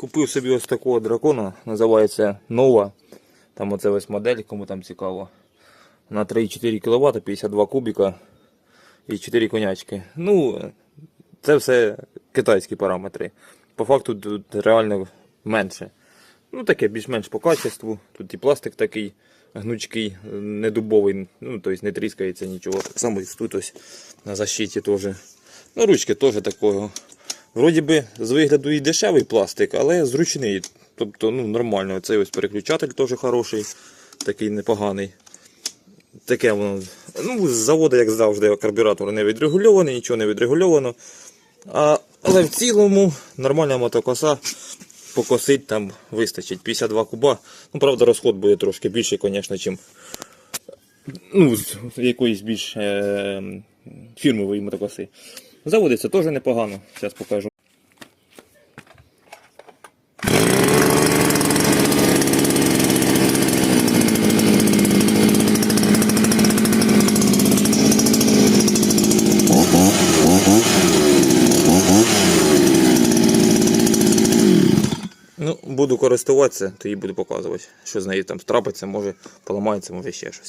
Купив собі ось такого дракона, називається Нова. Там оце ось модель, кому там цікаво. На 3,4 кВт, 52 кубіка і 4 конячки. Ну, це все китайські параметри. По факту тут реально менше. Ну, таке більш-менш по качеству. Тут і пластик такий гнучкий, не дубовий, ну, тобто не тріскається нічого. Так само і тут ось на защиті теж. Ну, ручки теж такого. Вроді би, з вигляду і дешевий пластик, але зручний. Тобто, ну, нормально. Цей ось переключатель теж хороший, такий непоганий. Таке воно. Ну, з заводу, як завжди, карбюратор не відрегульований, нічого не відрегульовано. А, але в цілому нормальна мотокоса покосить там вистачить 52 куба. Ну, правда, розход буде трошки більший, звісно, чим ну, якоїсь більш е, фірмової мотокоси. Заводиться теж непогано, зараз покажу. Ну, буду користуватися, тоді буду показувати, що з нею там трапиться, може поламається, може ще щось.